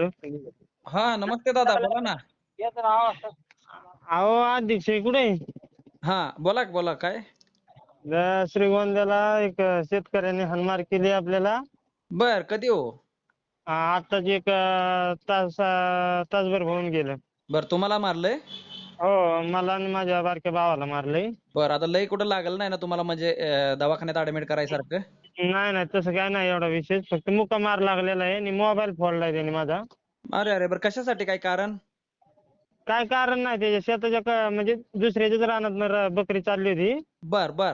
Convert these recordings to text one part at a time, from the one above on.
हा नमस्ते दादा बोला ना. अहो अध्यक्ष कुठे हा बोला बोला काय? श्रीगोंद्याला एक शेतकऱ्याने हाणमार केली आपल्याला. बर कधी हो? आ, आत्ताच एक अं, तास अं, तासभर होऊन गेलं. बर तुम्हाला मारलंय? हो मला आणि माझ्या बारक्या भावाला मारलंय. बर आता लय कुठं लागलं नाही ना तुम्हाला म्हणजे अं, दवाखान्यात ऍडमिट करायसारखं? नाही नाही तसं काय नाही एवढा विशेष. फक्त मुका मार लागलेला आहे आणि मोबाईल फोडलाय त्याने माझा. अरे अरे बर कशासाठी काय कारण? काय कारण नाही त्याच्या शेताच्या क- म्हणजे दुसऱ्याच्याच रानात बकरी चालली होती. बर बर.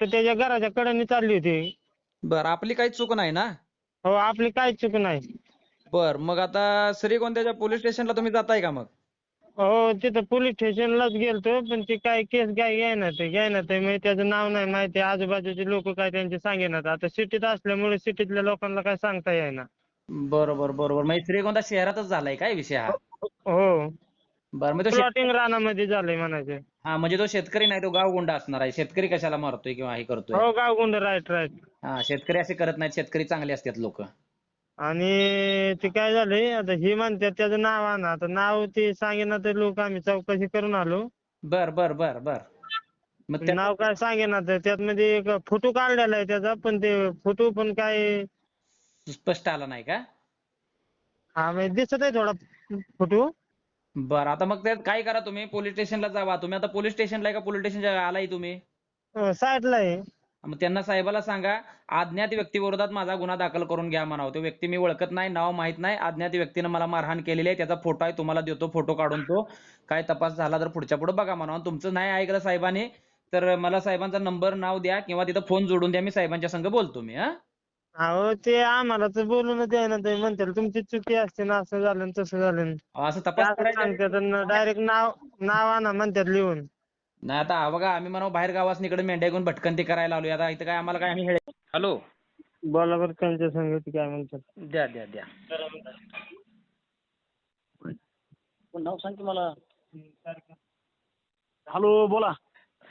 तर त्याच्या घराच्या कडेने चालली होती. बर आपली काही चूक नाही ना? हो आपली काहीच चूक नाही. बर मग आता श्रीगोंद्याच्या पोलीस स्टेशनला तुम्ही जाताय का मग? हो तिथं पोलीस स्टेशनलाच गेलतो पण ते काय केस काय घ्यायना ते घ्यायना ते म्हणजे त्याचं नाव नाही माहिती आजूबाजूचे लोक काय त्यांचे सांगेनात. आता सिटीत असल्यामुळे सिटीतल्या लोकांना काय सांगता येईना. बरोबर बरोबर. म्हणजे श्रीगोंदा शहरातच झालाय काय विषय हा? हो. बर तो शेत- प्लॉटिंग रानामध्ये झालंय म्हणायचं. हा म्हणजे तो शेतकरी नाही तो गावगुंडा असणार आहे. शेतकरी कशाला मारतोय किंवा हे करतोय? हो गावगुंड राईट राईट हा शेतकरी असे करत नाहीत शेतकरी चांगले असतात लोक. आणि ते काय झालंय आता ही म्हणतात त्याचं नाव आणा. आता नाव ते सांगेना ते लोक आम्ही चौकशी करून आलो. बर बर बर बर. मग त्या नाव काय सांगेना तर त्यात मध्ये एक फोटो काढलेला आहे त्याचा पण ते फोटो पण काय स्पष्ट आला नाही का? हा म्हणजे दिसत आहे थोडा फोटो. बर आता मग त्यात काय करा तुम्ही? पोलीस स्टेशनला जावा. तुम्ही आता पोलीस स्टेशनला आहे का? पोलीस स्टेशनच्या आलाय तुम्ही? साईडला आहे. मग त्यांना साहेबाला सांगा अज्ञात व्यक्तीविरोधात माझा गुन्हा दाखल करून घ्या म्हणावं. तो व्यक्ती मी ओळखत नाही नाव माहीत नाही. अज्ञात व्यक्तीनं मला मारहाण केलेली आहे. त्याचा फोटो आहे तुम्हाला देतो फोटो काढून तो. काय तपास झाला तर पुढच्या पुढे बघा म्हणावं. आणि तुमचं नाही ऐकलं साहेबांनी तर मला साहेबांचा नंबर नाव द्या किंवा तिथं फोन जोडून द्या. मी साहेबांच्या संग बोलतो मी हा? अहो ते आम्हाला तर बोलून द्यायना ते म्हणतात तुमची चुकी असते ना असं झालं तसं झालं असं तपास करायचा डायरेक्ट नाव नाव आणा म्हणतात लिहून. नाही आता हा बघा आम्ही म्हणावं बाहेर गावास इकडे मेंढ्या घेऊन भटकंती करायला आलोय आता इथं काय आम्हाला काय आम्ही हॅलो? बोला बरं त्यांच्या संगती काय म्हणतात? द्या द्या द्या. नाव सांग की मला? हॅलो बोला.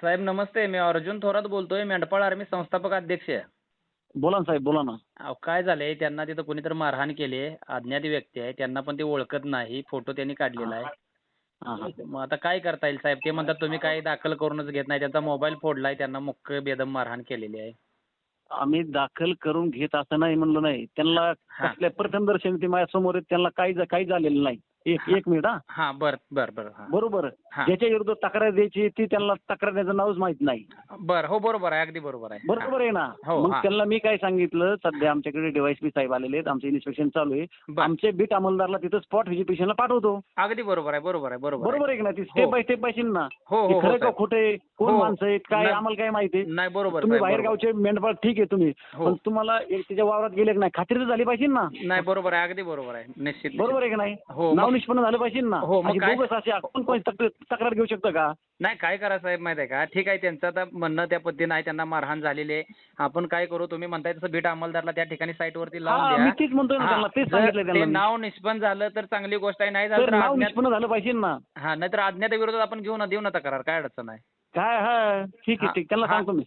साहेब नमस्ते. मी अर्जुन थोरात बोलतोय मेंढपाळ आर्मी संस्थापक अध्यक्ष बोला ना साहेब बोला ना. अहो काय झालंय त्यांना तिथं कोणीतरी मारहाण केली आहे अज्ञात व्यक्ती आहे त्यांना पण ते ओळखत नाही फोटो त्यांनी काढलेला आहे. मग आता काय करता येईल साहेब? ते म्हणतात तुम्ही काही दाखल करूनच घेत नाही. त्यांचा मोबाईल फोडलाय त्यांना मुख्य बेदम मारहाण केलेली आहे. आम्ही दाखल करून घेत असं नाही म्हणलो नाही. त्यांना. कसल्या प्रथमदर्शनी ते माझ्यासमोर आहेत, त्यांना काही काही झालेलं नाही. एक एक मिनिट हा. बर बर बर बरोबर. ज्याच्या विरुद्ध तक्रार द्यायची ती त्यांना तक्रार द्यायचं नावच माहीत नाही. बर हो बरोबर आहे अगदी बरोबर आहे. बरोबर आहे ना. हो, मग. त्यांना मी काय सांगितलं सध्या आमच्याकडे डीवायसपी साहेब आलेले आहेत आमचं इन्स्पेक्शन चालू आहे. आमचे बीट अंमलदारला तिथं स्पॉट व्हिजिटेशनला पाठवतो. अगदी बरोबर आहे बरोबर आहे बरोबर बरोबर आहे की नाही? ती स्टेप बाय स्टेप पाहिजे ना. हो हो हो खरं का साहेब. खोटं कोण हो. माणसं आहेत काय नाही. आम्हाला काय माहिती नाही बरोबर तुम्ही साहेब, बाहेर बरोबर. गावचे मेंढपाळ ठीक आहे तुम्ही. हो. पण तुम्हाला एक त्याच्या वावरात गेले की नाही? खात्री तर झाली पाहिजे ना. नाही बरोबर आहे. अगदी बरोबर आहे. निश्चित बरोबर आहे की नाही? हो, मग- नाव निष्पन्न झालं पाहिजे ना. हो, मग अशी काय- बोगस अशी कोण कोण तक्रार तक्रार घेऊ शकतं का? नाही काय करा साहेब माहिती आहे का? ठीक आहे त्यांचं आता म्हणणं त्या पद्धतीनं आहे त्यांना मारहाण झालेली आहे. आपण काय करू तुम्ही म्हणताय तसं बीट अंमलदारला त्या ठिकाणी साईट वरती हा लावून मी द्या तेच म्हणतोय ना हा, त्यांना तेच जर सांगितलं ते त्यांना मी. नाव निष्पन्न झालं तर चांगली गोष्ट आहे. नाही झालं तर तर नाव अज्ञात निष्पन्न झालं पाहिजे ना. हा नाहीतर अज्ञात विरोधात आपण घेऊ ना देऊ ना तक्रार काय अडचण आहे? काय हा ठीक आहे ठीक त्यांना. सांगतो मी